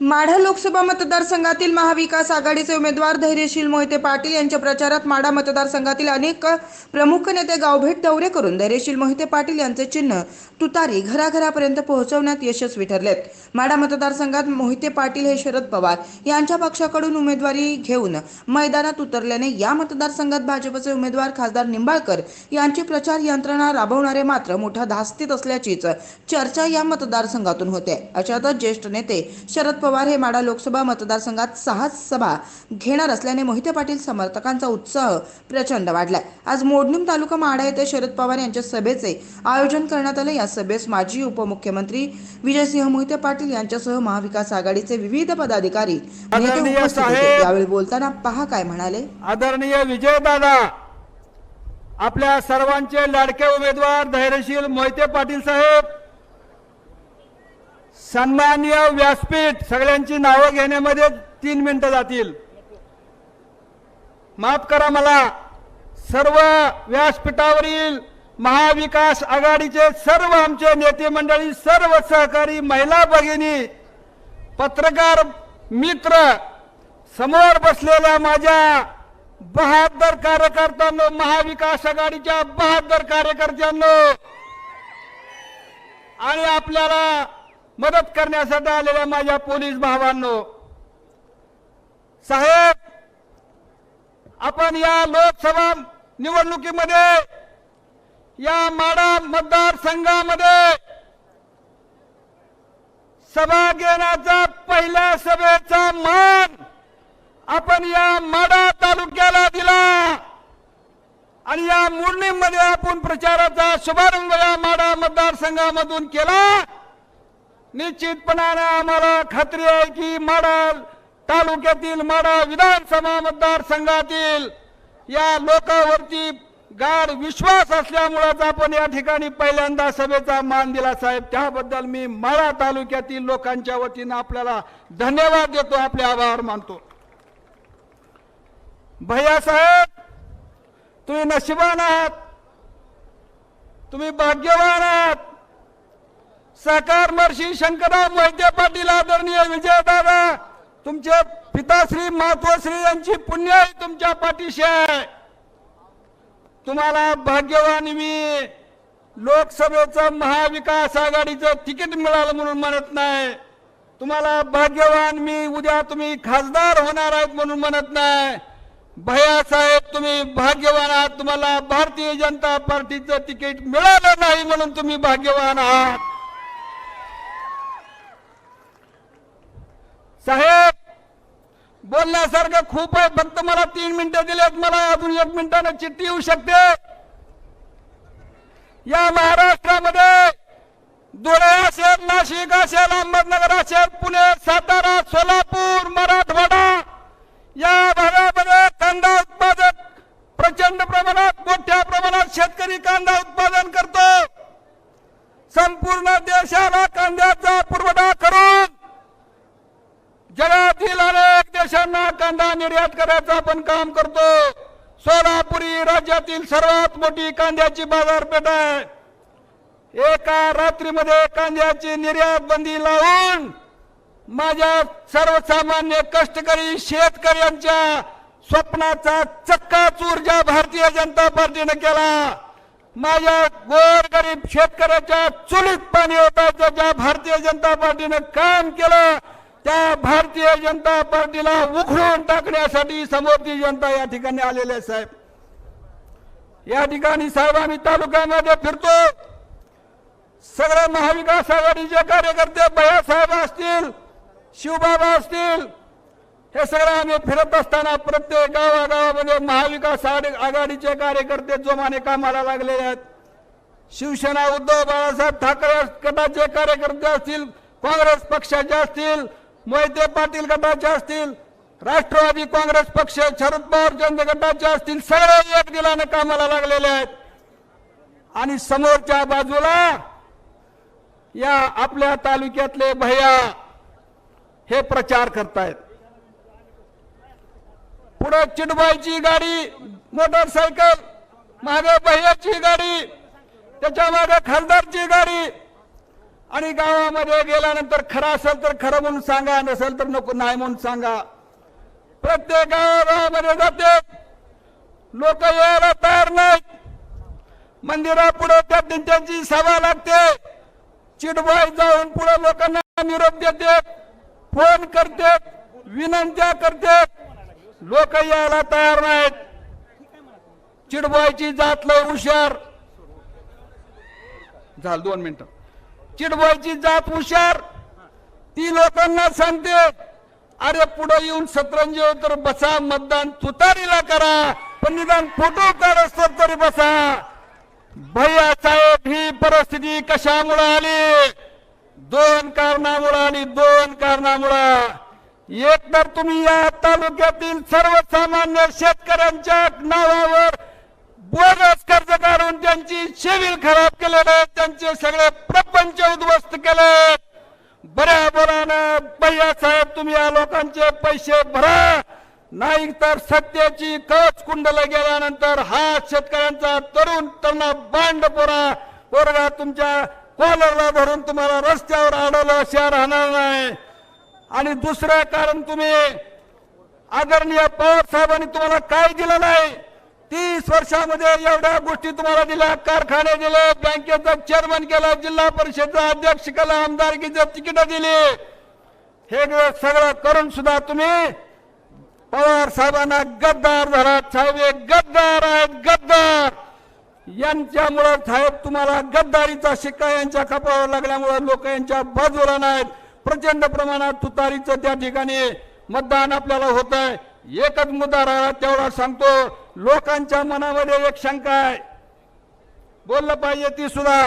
माढा लोकसभा मतदारसंघातील महाविकास आघाडीचे उमेदवार धैर्यशील मोहिते पाटील यांच्या प्रचारात माढा मतदारसंघातील अनेक प्रमुख नेते गावभेट दौरे करून धैर्यशील मोहिते पाटील यांचे चिन्ह तुतारी घराघरापर्यंत पोहोचवण्यात यशस्वी ठरलेत. माढा मतदारसंघात मोहिते पाटील हे शरद पवार यांच्या पक्षाकडून उमेदवारी घेऊन मैदानात उतरल्याने या मतदारसंघात भाजपचे उमेदवार खासदार निंबाळकर यांची प्रचार यंत्रणा राबवणारे मात्र मोठ्या धास्तीत असल्याचीच चर्चा या मतदारसंघातून होते. अशातच ज्येष्ठ नेते शरद पवार हे माडा लोकसभा मतदारसंघात सहा सभा घेणार असल्याने मोहिते पाटील समर्थकांचा उत्साह प्रचंड वाढलाय. आज मोडणीम तालुका माडा येथे शरद पवार यांच्या सभेचे आयोजन करण्यात आले. या सभेस माजी उपमुख्यमंत्री विजयसिंह मोहिते पाटील यांच्यासह महाविकास आघाडीचे विविध पदाधिकारी. यावेळी बोलताना पहा काय म्हणाले. आदरणीय विजयदादा! आपल्या सर्वांचे लाडके उमेदवार धैर्यशील मोहिते पाटील साहेब! सन्माननीय व्यासपीठ सगळ्यांची नावं घेण्यामध्ये तीन मिनिटं जातील. माफ करा मला. सर्व व्यासपीठावरील महाविकास आघाडीचे सर्व आमचे नेते मंडळी सर्व सहकारी महिला भगिनी पत्रकार मित्र समोर बसलेल्या माझ्या बहादर कार्यकर्त्यांनो महाविकास आघाडीच्या बहादर कार्यकर्त्यांनो आणि आपल्याला मदत करण्यासाठी आलेल्या माझ्या पोलीस भावांनो साहेब आपण या लोकसभा निवडणुकीमध्ये या माडा मतदारसंघामध्ये सभा घेण्याचा पहिल्या सभेचा मान आपण या माडा तालुक्याला दिला. आणि या मुरलीमध्ये आपण प्रचाराचा शुभारंभ या माडा मतदारसंघामधून केला. निश्चितपणाने आम्हाला खात्री आहे की माडा तालुक्यातील माडा विधानसभा मतदारसंघातील या लोकांवरती गाढ विश्वास असल्यामुळेच आपण या ठिकाणी पहिल्यांदा सभेचा मान दिला. साहेब त्याबद्दल मी माळा तालुक्यातील लोकांच्या वतीनं आपल्याला धन्यवाद देतो आपले आभार मानतो. भैया साहेब तुम्ही नशिबान आहात. तुम्ही भाग्यवान आहात. सहकार महर्षी शंकरराव मोहिते पाटील आदरणीय विजयदादा तुमचे पिताश्री मातोश्री यांची पुण्य तुमच्या पाठीशी आहे. तुम्हाला भाग्यवान मी लोकसभेचं महाविकास आघाडीचं तिकीट मिळालं म्हणून म्हणत नाही. तुम्हाला भाग्यवान मी उद्या तुम्ही खासदार होणार आहेत म्हणून म्हणत नाही. भयासाहेब तुम्ही भाग्यवान आहात. तुम्हाला भारतीय जनता पार्टीचं तिकीट मिळालं नाही म्हणून तुम्ही भाग्यवान आहात. साहेब बोलण्यासारखं खूप आहे फक्त मला तीन मिनिटं दिलेत. मला अजून एक मिनिटानं चिठ्ठी येऊ शकते? या महाराष्ट्रामध्ये धुळे असेल नाशिक असेल अहमदनगर असेल पुणे सातारा सोलापूर मराठवाडा या भागामध्ये कांदा उत्पादक प्रचंड प्रमाणात मोठ्या प्रमाणात शेतकरी कांदा उत्पादन करतो. संपूर्ण देशाला कांद्याचा पुरवठा करून जगातील अनेक देशांना कांदा निर्यात करायचं आपण काम करतो. सोलापुरी राज्यातील सर्वात मोठी कांद्याची बाजारपेठ आहे. एका रात्रीमध्ये कांद्याची निर्यात बंदी लावून माझ्या सर्वसामान्य कष्टकरी शेतकऱ्यांच्या स्वप्नाचा चक्का ज्या भारतीय जनता पार्टीने केला. माझ्या गोरगरीब शेतकऱ्याच्या चुलीत पाणी होता ज्या भारतीय जनता पार्टीने काम केलं त्या भारतीय जनता पार्टीला उखडून टाकण्यासाठी समोरची जनता या ठिकाणी आलेली आहे साहेब. या ठिकाणी साहेब आम्ही तालुक्यामध्ये फिरतो. सगळे महाविकास आघाडीचे कार्यकर्ते भैयासाहेब असतील शिवबाबा असतील हे सगळं आम्ही फिरत असताना प्रत्येक गावागावामध्ये महाविकास आघाडीचे कार्यकर्ते जोमाने कामाला लागलेले आहेत. शिवसेना उद्धव बाळासाहेब ठाकरे गटाचे कार्यकर्ते असतील काँग्रेस पक्षाचे असतील मोहिते पाटील गटाचे असतील राष्ट्रवादी काँग्रेस पक्ष शरद पवार जनता गटाचे असतील सगळे एक दिलाने कामाला लागलेले आहेत. आणि समोरच्या बाजूला या आपल्या तालुक्यातले भैया हे प्रचार करतायत. पुढे चिडबाईची गाडी मोटरसायकल मागे भैयाची गाडी त्याच्यामागे खासदारची गाडी आणि गावामध्ये गेल्यानंतर खरं असेल तर खरं म्हणून सांगा नसेल तर नको नाही म्हणून सांगा. प्रत्येक गावागावामध्ये जाते. लोक यायला तयार नाहीत मंदिरापुढे त्या त्यांची सभा लागते. चिडबाई जाऊन पुढे लोकांना निरोप देते फोन करते विनंत्या करते. लोक यायला तयार नाहीत. चिडबाईची जात लय हुशार. झालं दोन मिनिटं. चिडबाईची जात हुशार. ती लोकांना सांगते अरे पुढे येऊन सतरंजी तर बसा मतदान तुतारीला करा पण निदान फोटो काढ तरी बसा. भैया साहेब ही परिस्थिती कशामुळे आली? दोन कारणामुळे आली दोन कारणामुळे. एक तर तुम्ही या तालुक्यातील सर्वसामान्य शेतकऱ्यांच्या नावावर बोगस कर्ज काढून त्यांची शेवील खराब केलेलं त्यांचे सगळे प्रपंच उद्ध्वस्त केले बऱ्या बऱ्यानं भैया साहेब तुम्ही या लोकांचे पैसे भरा. नाही तर सत्याची कच कुंडला गेल्यानंतर हा शेतकऱ्यांचा तरुण तरुणा बांड पोरा. पोरगा तुमच्या कॉलरला धरून तुम्हाला रस्त्यावर अडवलं अशा राहणार नाही. आणि दुसरं कारण तुम्ही आदरणीय पवार साहेबांनी तुम्हाला काय दिलं नाही? तीस वर्षामध्ये एवढ्या गोष्टी तुम्हाला दिल्या. कारखाने दिले बँकेचा चेअरमन केला जिल्हा परिषदचा अध्यक्ष केला आमदारकीचे तिकीट दिली. हे सगळं करून सुद्धा तुम्ही पवार साहेबांना गद्दार झाला साहेब हे गद्दार आहेत गद्दार. यांच्यामुळं साहेब तुम्हाला गद्दारीचा शिक्का यांच्या कपाळावर लागल्यामुळं लोक यांच्या बाजूला नाहीत. प्रचंड प्रमाणात तुतारीचं त्या ठिकाणी मतदान आपल्याला होत आहे एकच मुद्दा राहिला तेवढा सांगतो. लोकांच्या मनामध्ये एक शंका आहे. बोललं पाहिजे ती सुद्धा.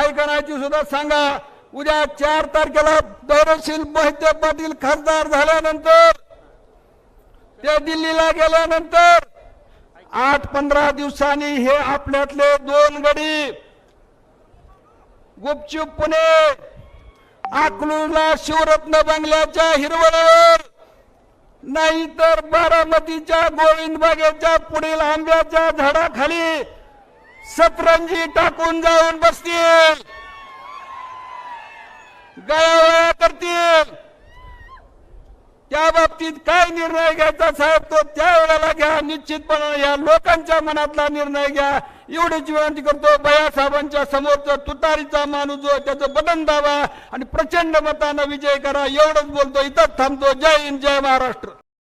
ऐकण्याची सुद्धा सांगा. उद्या चार तारखेला दौरशील मोहिते पाटील खासदार झाल्यानंतर ते दिल्लीला गेल्यानंतर आठ पंधरा दिवसांनी हे आपल्यातले दोन गडी गुपचूपपणे आकलूला शिवरत्न बंगल्याच्या हिरवळीवर नाही तर बारामतीच्या गोविंद बागेच्या पुढील आंब्याच्या झाडाखाली सतरंजी टाकून जाऊन बसतील. गयावया करतील. त्या बाबतीत काय निर्णय घ्यायचा साहेब तो त्या वेळेला घ्या. निश्चितपणे या लोकांच्या मनातला निर्णय घ्या. एवढीच विनंती करतो. साहेबांच्या समोरचा तुतारीचा माणूस जो त्याचं बटन दावा आणि प्रचंड मतानं विजय करा. एवढंच बोलतो. इथंच थांबतो. जय हिंद जय महाराष्ट्र.